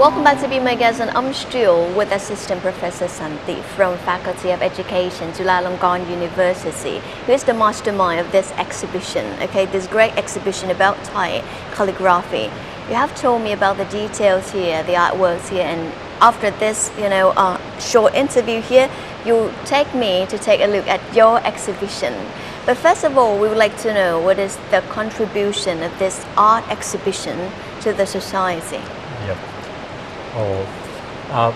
welcome back to Be My Guest and I'm still with Assistant Professor Santi from Faculty of Education, Chulalongkorn University, who is the mastermind of this exhibition, okay, this great exhibition about Thai calligraphy. You have told me about the details here, the artworks here, and after this, you know, uh, short interview here, you'll take me to take a look at your exhibition. But first of all, we would like to know what is the contribution of this art exhibition to the society. Yep. Oh, uh,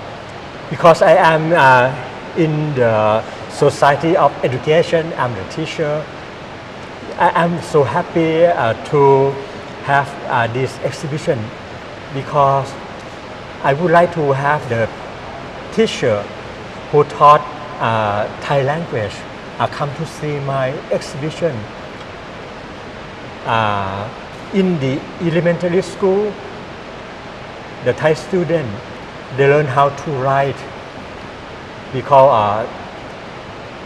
because I am uh, in the Society of Education, I'm the teacher. I am so happy uh, to have uh, this exhibition because I would like to have the teacher who taught uh, Thai language uh, come to see my exhibition. In the elementary school, the Thai student they learn how to write because uh,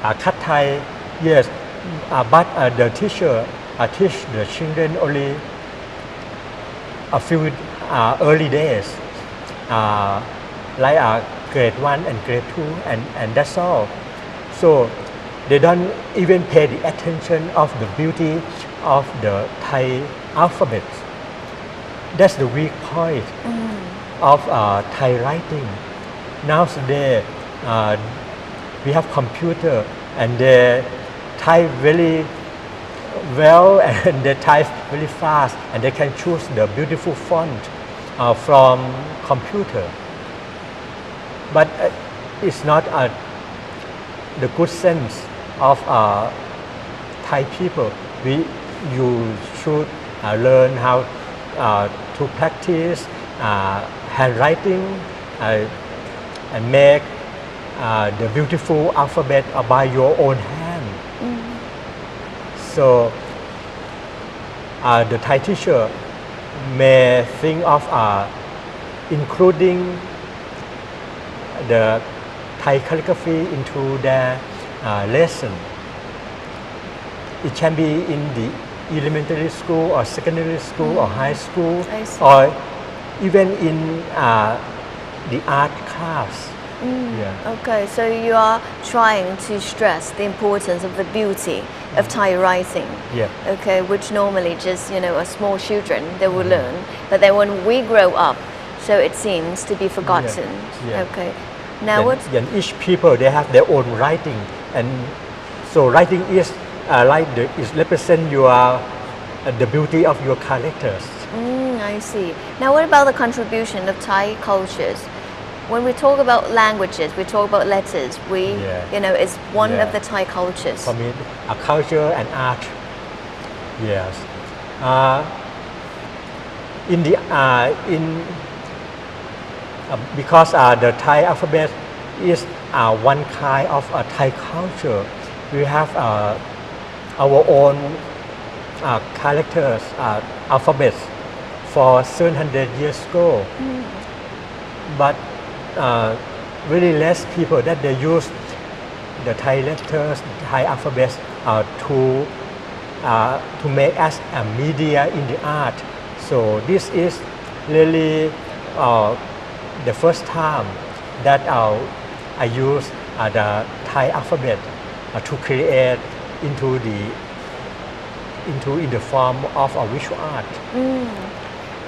uh, cut Thai yes uh, but uh, the teacher uh, teach the children only a few uh, early days uh, like uh, grade 1 and grade 2 and, and that's all. So they don't even pay the attention of the beauty of the Thai alphabet that's the weak point of uh, Thai writing. Nowadays, uh, we have computer and they type very well and they type very fast and they can choose the beautiful font uh, from computer. But uh, it's not uh, the good sense of uh, Thai people. We, you should uh, learn how to practice uh, handwriting uh, and make uh, the beautiful alphabet by your own hand. So uh, the Thai teacher may think of uh, including the Thai calligraphy into their uh, lesson. It can be in the elementary school or secondary school or mm. high school or even in uh, the art class. Mm. Yeah. Okay, so you are trying to stress the importance of the beauty of mm. Thai writing. Yeah. Okay, which normally just you know a small children they will learn, but then when we grow up, so it seems to be forgotten. Yeah. Okay, now Then- what? then each people they have their own writing and so writing is uh, like the, is represent your uh, the beauty of your characters Mm, I see. Now, what about the contribution of Thai cultures? When we talk about languages, we talk about letters. We, Yeah. you know, it's one of the Thai cultures. for me a culture and art yes uh, in the uh, in uh, because uh, the Thai alphabet is uh, one kind of a Thai culture we have uh, our own uh, characters uh, alphabets for 700 years ago but uh, really less people that they use the Thai letters, Thai alphabets uh, to uh, to make us a media in the art. So this is really uh, the first time that uh, I use uh, the Thai alphabet uh, to create into the into in the form of a visual art.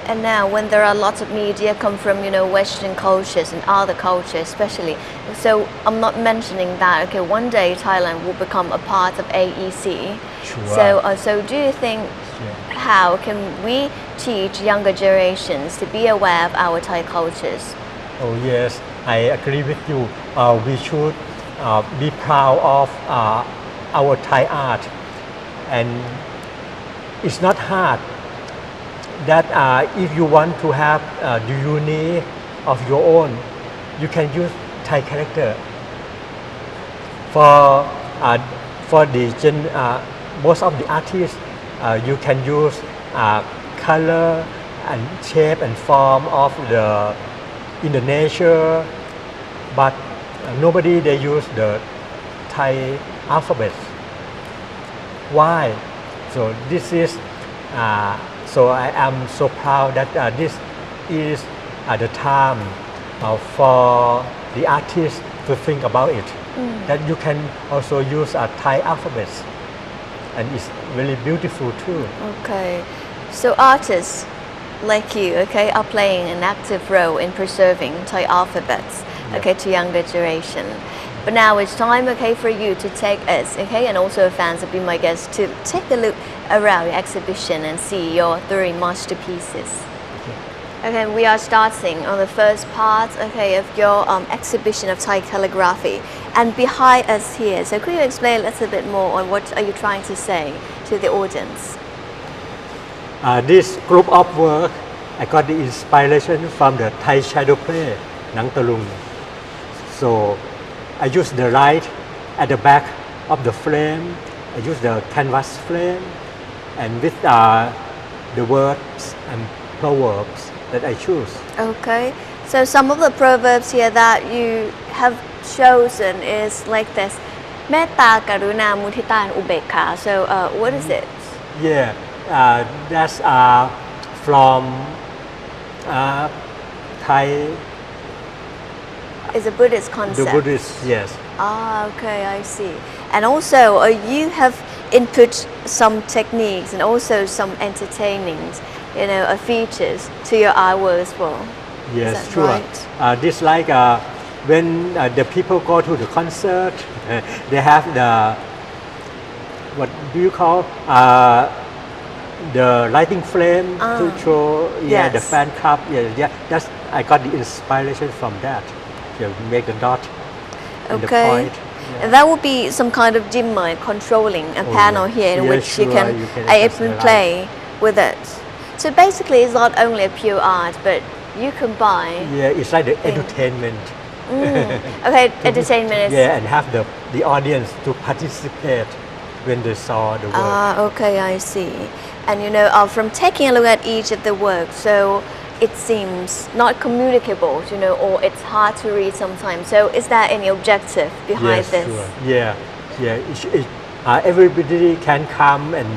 And now, when there are lots of media come from, you know, Western cultures and other cultures, especially, so I'm not mentioning that. Okay, one day Thailand will become a part of AEC. Sure. So, uh, so do you think Yeah. how can we teach younger generations to be aware of our Thai cultures? Oh yes, I agree with you. Uh, we should uh, be proud of uh, our Thai art, and it's not hard. That uh, if you want to have uh, the unique of your own, you can use Thai character. For uh, for the gen, uh, most of the artists, uh, you can use uh, color and shape and form of the in the nature, but nobody they use the Thai alphabet. Why? So this is uh, so I am so proud that uh, this is at the time uh, for the artist to think about it. That you can also use a Thai alphabets, and it's really beautiful too. Okay, so artists like you, okay, are playing an active role in preserving Thai alphabets, okay, to younger generation. But now it's time, okay, for you to take us, okay, and also fans of Be My Guest to take a look around your exhibition and see your three masterpieces. Okay, we are starting on the first part, okay, of your um, exhibition of Thai calligraphy. And behind us here, so could you explain a little bit more on what are you trying to say to the audience? Uh, this group of work, I got the inspiration from the Thai shadow play, Nang Talung. So I use the light at the back of the frame. I use the canvas frame, and with uh, the words and proverbs that I choose. Okay, so some of the proverbs here that you have chosen is like this: metta, karuna, mudita, and. So, uh, what is it? Yeah, uh, that's uh, from uh, Thai is a Buddhist concept. the Buddhist, yes. ah okay I see and also uh, you have input some techniques and also some entertaining you know uh, features to your artwork as well Yes, sure. right? Uh, this like uh, when uh, the people go to the concert, uh, they have the what do you call uh, the lighting flame to Ah, show yeah the fan club yeah yeah that's I got the inspiration from that. Yeah, make a dot Okay. And that would be some kind of dimmer controlling a Oh, panel yeah. here in Yeah, which you can, you can adjust even the light. play with it. So basically, it's not only a pure art, but you combine. Yeah, it's like the entertainment. Mm. Okay, entertainment is. Yeah, and have the the audience to participate when they saw the work. Ah, okay, I see. And you know, uh, from taking a look at each of the works, so it seems not communicable, you know, or it's hard to read sometimes. So, is there any objective behind yes, this? Sure. Yeah, yeah. It, it, uh, everybody can come and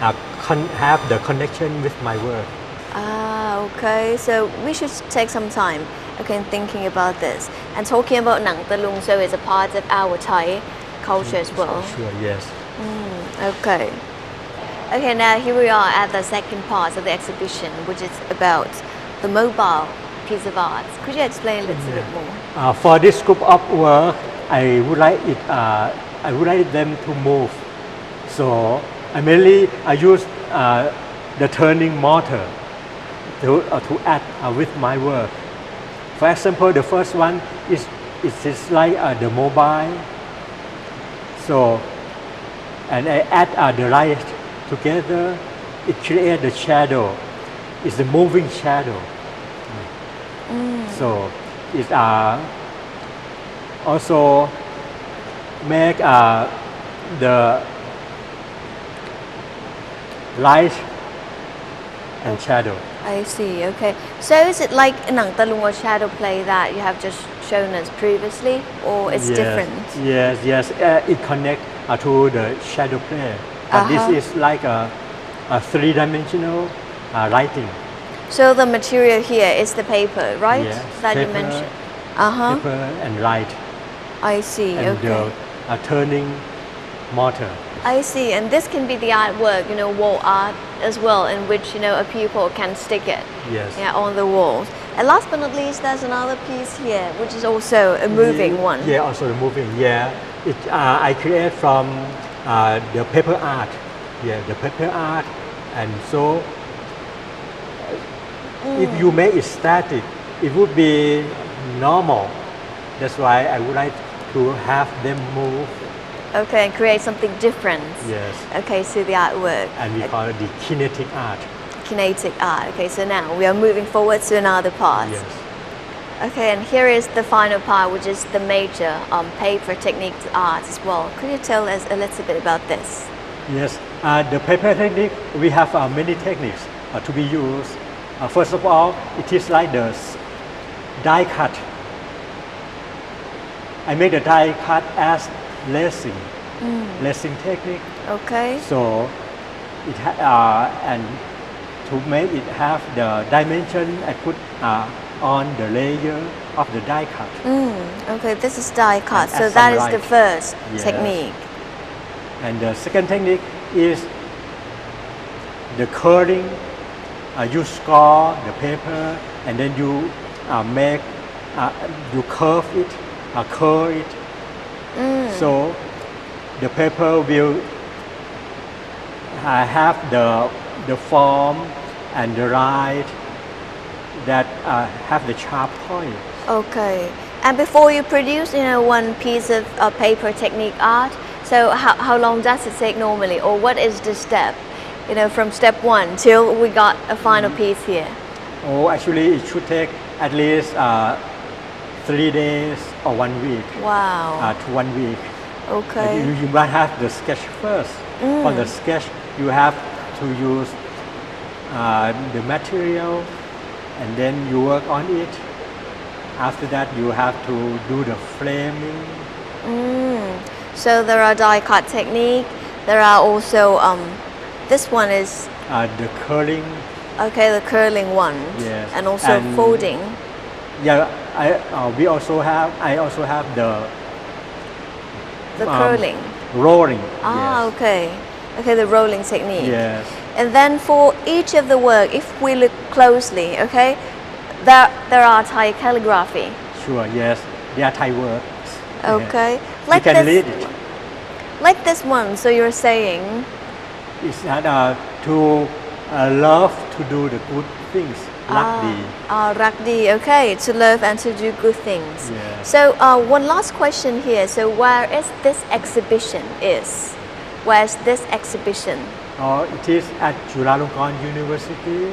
uh, con- have the connection with my work. Ah, okay. So we should take some time, okay, thinking about this and talking about Nang Talung. So it's a part of our Thai culture as well. Sure. Yes. Okay. Okay. Now here we are at the second part of the exhibition, which is about the mobile piece of art. Could you explain a little bit more? Uh, for this group of work, I would like it. Uh, I would like them to move. So I mainly I use uh, the turning motor to uh, to add uh, with my work. For example, the first one is it is like uh, the mobile. So and I add uh, the light together. It creates the shadow. It's the moving shadow. So it uh, also make uh, the light and shadow. I see. Okay. So is it like Nang Talung or shadow play that you have just shown us previously, or it's yes, different? Yes, yes. Uh, it connects uh, to the shadow play. But Uh-huh. this is like a, a three-dimensional uh, lighting. So the material here is the paper, right? Yes, That you paper, mentioned. Uh huh. Paper and light I see. and okay. the uh, turning mortar. I see. And this can be the artwork, you know, wall art as well, in which you know a pupil can stick it. Yes. Yeah, on the walls. And last but not least, there's another piece here, which is also a moving yeah, one. Yeah, also the moving. Yeah, it uh, I create from uh, the paper art. Yeah, the paper art, and so if you make it static, it would be normal. That's why I would like to have them move. Okay, and create something different. Yes, Okay, so the artwork. and we call it the kinetic art. kinetic art. Okay, so now we are moving forward to another part. Yes. Okay, and here is the final part, which is the major um, paper technique art as well. Could you tell us a little bit about this? Yes, uh, the paper technique, we have uh, many techniques uh, to be used. Uh, first of all, it is like the die cut. I make the die cut as lacing, lacing technique. Okay. So it ha- uh, and to make it have the dimension, I put uh, on the layer of the die cut. Mm, okay, this is die cut. And So that is the first Yes. technique. And the second technique is the curling. Uh, you score the paper and then you uh, make, uh, you curve it, uh, curl it. So the paper will uh, have the, the form and the right that uh, have the sharp point. Okay. And before you produce, you know, one piece of uh, paper technique art, so how, how long does it take normally, or what is the step, you know, from step one till we got a final Mm-hmm. piece here? Oh, actually, it should take at least uh, three days or one week. Wow. Uh, to one week. okay. You, you must have the sketch first. For the sketch, you have to use uh, the material and then you work on it. After that, you have to do the framing. Mm. So there are die cut technique. There are also um, this one is Uh, the curling, okay, the curling one, Yes. and also And- folding. yeah. I uh, we also have. I also have the The um, curling. rolling. Ah, okay. Okay, the rolling technique. yes. Yes. And then for each of the work, if we look closely, okay, there, there are Thai calligraphy. Sure. Yes. They are Thai words. Okay. You Like can this, read it. like this one. So you're saying, It's that uh, to uh, love to do the good things. Lucky. ah, rakdi, okay, to love and to do good things. Yes. So uh, one last question here. So where is this exhibition is? Where is this exhibition? Or it is at Chulalongkorn University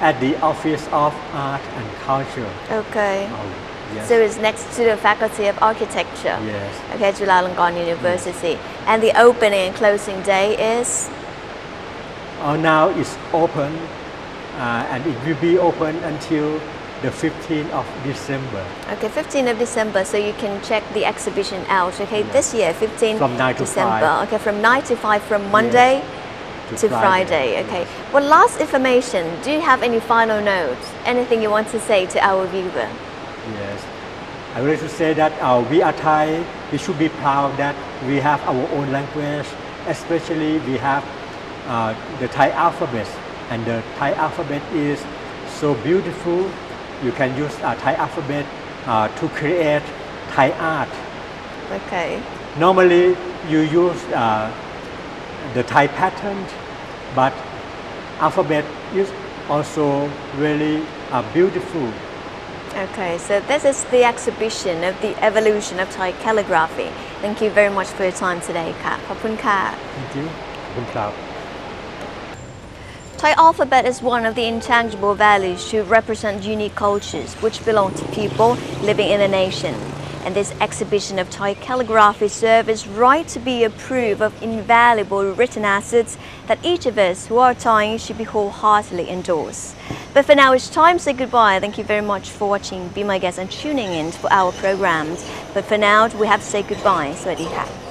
at the Office of Art and Culture. Okay. Oh, yes. So it's next to the Faculty of Architecture. yes. Okay, Chulalongkorn University. And the opening and closing day is? Oh, now it's open uh, and it will be open until the 15th of December Okay, 15th of December, so you can check the exhibition out. Okay, this year, 15th From 9 to December. 5. Okay, from 9 to 5 from Monday to, Friday. Okay. Well, last information. Do you have any final notes? Anything you want to say to our viewer? Yes. I would like to say that uh, we are Thai. We should be proud that we have our own language. Especially we have uh, the Thai alphabet, and the Thai alphabet is so beautiful. You can use uh, Thai alphabet uh, to create Thai art. Okay. Normally, you use uh, the Thai pattern, but alphabet is also really uh, beautiful. Okay, so this is the exhibition of the evolution of Thai calligraphy. Thank you very much for your time today. Thank you. Thai alphabet is one of the intangible values to represent unique cultures which belong to people living in a nation. And this exhibition of Thai calligraphy serves right to be a proof of invaluable written assets that each of us who are Thai should be wholeheartedly endorse. But for now, it's time to say goodbye. Thank you very much for watching Be My Guest and tuning in for our programs. But for now, we have to say goodbye. สวัสดีค่ะ